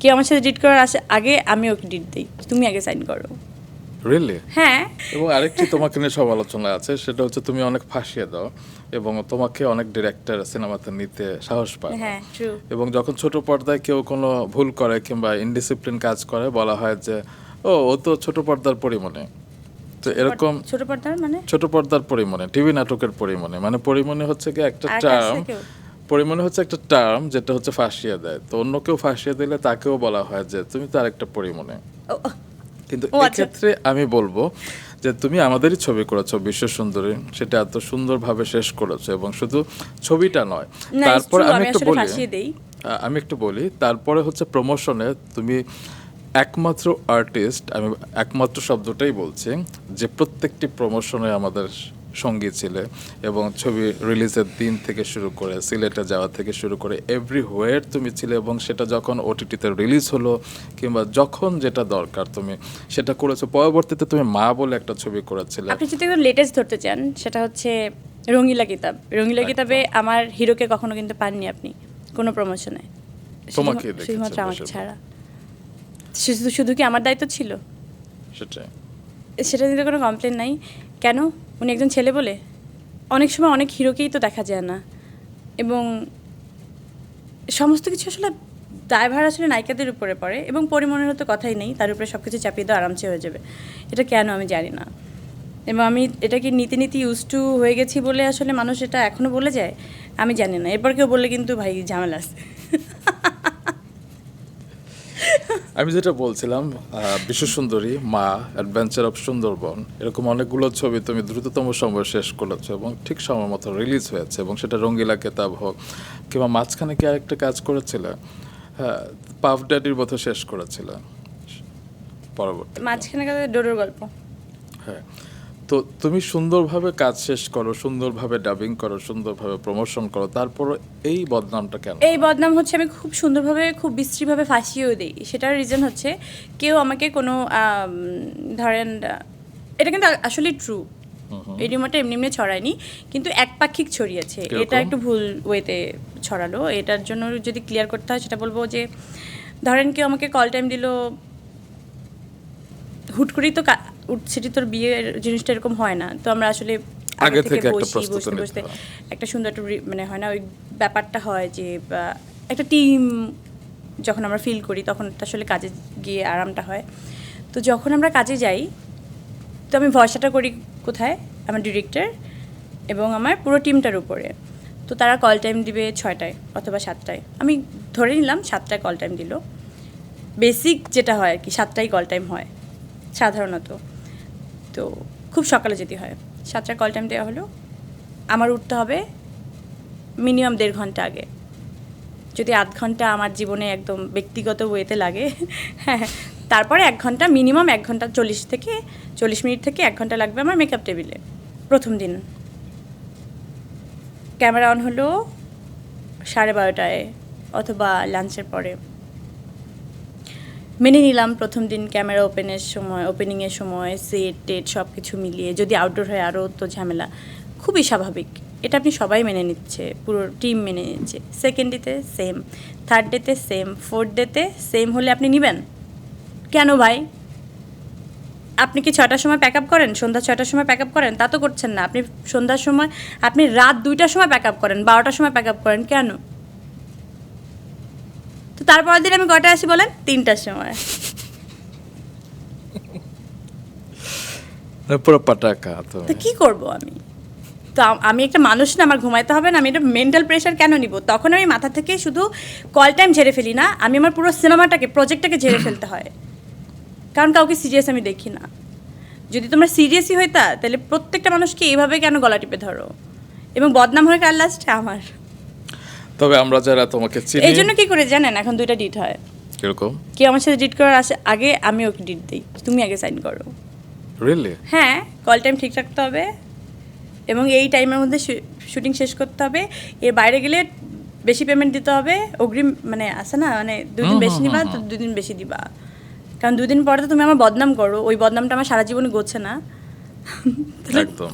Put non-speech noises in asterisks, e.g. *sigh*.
কেউ আমার সাথে ডিট করার আসে আগে আমি ওকে ডিট দিই। তুমি আগে সাইন করো। রিয়েলি হ্যাঁ। এবং আরেকটি তোমাকে নিয়ে সমালোচনা আছে সেটা হচ্ছে তুমি অনেক ফাঁসিয়ে দাও এবং তোমাকে অনেক ডিরেক্টর সিনেমাতে নিতে সাহস পায় হ্যাঁ ট্রু এবং যখন ছোট পর্দায় কেউ কোনো ভুল করে কিংবা ইনডিসিপ্লিন কাজ করে বলা হয় যে ও ও তো ছোট পর্দার পরিমণি। তো এরকম ছোট পর্দার মানে? ছোট পর্দার পরিমণি টিভি নাটকের পরিমণি। মানে পরিমণি হচ্ছে কি একটা টার্ম? পরিমণি হচ্ছে একটা টার্ম যেটা হচ্ছে ফাঁসিয়ে দেয়। তো অন্য কেউ ফাঁসিয়ে দিলে তাকেও বলা হয় যে তুমি তো আরেকটা পরিমণি। কিন্তু আচ্ছা। এক্ষেত্রে আমি বলব যে তুমি আমাদেরই ছবি করেছ বিশ্ব সুন্দরী। সেটা এত সুন্দরভাবে শেষ করেছ এবং শুধু ছবিটা নয়। তারপর আমি একটু বলি আমি একটু বলি তারপরে হচ্ছে প্রমোশনে তুমি একমাত্র আর্টিস্ট আমি একমাত্র শব্দটাই বলছি যে প্রত্যেকটি প্রমোশনে আমাদের সঙ্গী ছিলে এবং ছবি রিলিজের দিন থেকে শুরু করে সিলেটে যাওয়া থেকে শুরু করে এভরিহোয়ার তুমি ছিলে এবং সেটা যখন ওটিটিতে রিলিজ হলো কিংবা যখন যেটা দরকার তুমি সেটা করেছ পরবর্তীতে তুমি মা বলে একটা ছবি করেছিলে। আপনি যদি লেটেস্ট ধরতে চান সেটা হচ্ছে রঙিলা কিতাব। রঙিলা কিতাবে আমার হিরোকে কখনো কিন্তু পাননি আপনি কোনো প্রমোশনে তোমাকে শুধুমাত্র আমাকে ছাড়া। শুধু শুধু কি আমার দায়িত্ব ছিল? সেটাই। সেটা নিয়ে কোনো কমপ্লেন নাই। কেন? উনি একজন ছেলে বলে, অনেক সময় অনেক হিরোকেই তো দেখা যায় না। এবং সমস্ত কিছু আসলে দায়ভার আসলে নায়িকাদের উপরে পড়ে এবং পরিমণের তো কথাই নেই, তার উপরে সব কিছু চাপিয়ে দেওয়া আরামসে হয়ে যাবে। এটা কেন আমি জানি না। এবং আমি এটাকে নীতি নীতি ইউজ টু হয়ে গেছি বলে আসলে মানুষ এটা এখনও বলে যায়, আমি জানি না। এরপর কেউ বললে কিন্তু ভাই ঝামেলা আছে। আমি যেটা বলছিলাম বিশ্ব সুন্দরী মা অ্যাডভেঞ্চার অফ সুন্দরবন এরকম অনেকগুলো ছবি তুমি দ্রুততম সময় শেষ করেছ এবং ঠিক সময় মতো রিলিজ হয়েছে এবং সেটা রঙ্গিলা কেতাব হোক কিংবা মাঝখানে কি আরেকটা কাজ করেছিলে? হ্যাঁ পাফ ড্যাডির মতো শেষ করেছিলে। পরবর্তী মাঝখানে ডোডোর গল্প। হ্যাঁ। তো তুমি সুন্দরভাবে কাজ শেষ করো সুন্দরভাবে ডাবিং করো সুন্দরভাবে প্রমোশন করো তারপর এই বদনামটা কেন? এই বদনাম হচ্ছে আমি খুব সুন্দরভাবে খুব বিশ্রীভাবে ফাঁসিয়েও দিই। সেটার রিজন হচ্ছে কেউ আমাকে কোনো ধরেন এটা কিন্তু আসলে ট্রু এই রিমোটটা এমনি এমনি ছড়ায়নি কিন্তু একপাক্ষিক ছড়িয়েছে। এটা একটু ভুল ওয়েতে ছড়ালো। এটার জন্য যদি ক্লিয়ার করতে হয় সেটা বলব যে ধরেন কেউ আমাকে কল টাইম দিল হুট করেই তো সেটি তোর বিয়ের জিনিসটা এরকম হয় না। তো আমরা আসলে আগে থেকে একটা বসি, প্রস্তুতি বসতে বসতে একটা সুন্দর একটা মানে হয় না ওই ব্যাপারটা হয় যে একটা টিম যখন আমরা ফিল করি তখন আসলে কাজে গিয়ে আরামটা হয়। তো যখন আমরা কাজে যাই তো আমি ভরসাটা করি কোথায়? আমার ডিরেক্টর এবং আমার পুরো টিমটার উপরে। তো তারা কল টাইম দিবে ছয়টায় অথবা সাতটায়। আমি ধরে নিলাম সাতটায় কল টাইম দিল। বেসিক যেটা হয় আর কি সাতটায় কল টাইম হয় সাধারণত। তো খুব সকালে যেতে হয়। সাতটার কল টাইম দেওয়া হলো। আমার উঠতে হবে মিনিমাম দেড় ঘণ্টা আগে। যদি আধ ঘণ্টা আমার জীবনে একদম ব্যক্তিগত ওয়েতে লাগে হ্যাঁ *laughs* তারপরে এক ঘণ্টা মিনিমাম এক ঘণ্টা চল্লিশ থেকে, চল্লিশ মিনিট থেকে এক ঘণ্টা লাগবে আমার মেকআপ টেবিলে প্রথম দিন। ক্যামেরা অন হলো সাড়ে বারোটায় অথবা লাঞ্চের পরে। মেনে নিলাম প্রথম দিন ক্যামেরা ওপেনের সময় ওপেনিংয়ের সময় সেট টেট সব কিছু মিলিয়ে। যদি আউটডোর হয় আরও তো ঝামেলা। খুবই স্বাভাবিক। এটা আপনি সবাই মেনে নিচ্ছে। পুরো টিম মেনে নিচ্ছে। সেকেন্ড ডেতে সেম থার্ড ডেতে সেম ফোর্থ ডেতে সেম হলে আপনি নেবেন? কেন ভাই? আপনি কি ছটার সময় প্যাক আপ করেন? সন্ধ্যা ছটার সময় প্যাক আপ করেন? তা তো করছেন না। আপনি সন্ধ্যার সময়, আপনি রাত দুইটার সময় প্যাক আপ করেন, বারোটার সময় প্যাক আপ করেন। কেন? তারপরের দিন আমি কটায় আসি বলেন? তিনটার সময়। পুরো পাটাকা তো। কি করব আমি? তো আমি একটা মানুষ না আমার ঘুমাইতে হবে না আমি এটা মেন্টাল প্রেশার কেন নিব? তখন আমি মাথা থেকে শুধু কল টাইম ঝেড়ে ফেলি না আমি আমার পুরো সিনেমাটাকে প্রজেক্টটাকে ঝেড়ে ফেলতে হয়। কারণ কাউকে সিরিয়াস আমি দেখি না। যদি তোমরা সিরিয়াসই হইতা তাহলে প্রত্যেকটা মানুষকে এইভাবে কেন গলা টিপে ধরো? এবং বদনাম হয় কার লাস্টে আমার। তবে আমরা যারা তোমাকে চিনি এই জন্য কি করে জানেন? এখন দুইটা ডিট হয়। কীরকম? কেউ আমার সাথে ডিট করার আসে আগে আমি ওকে ডিট দিই। তুমি আগে সাইন করো। রিয়েলি হ্যাঁ কল টাইম ঠিক রাখতে হবে এবং এই টাইমের মধ্যে শুটিং শেষ করতে হবে। এর বাইরে গেলে বেশি পেমেন্ট দিতে হবে। অগ্রিম মানে আছে না মানে দুদিন বেশি নিবা তো দুদিন বেশি দিবা। কারণ দুদিন পরে তো তুমি আমার বদনাম করো। ওই বদনামটা আমার সারা জীবনে গোছে না। একদম।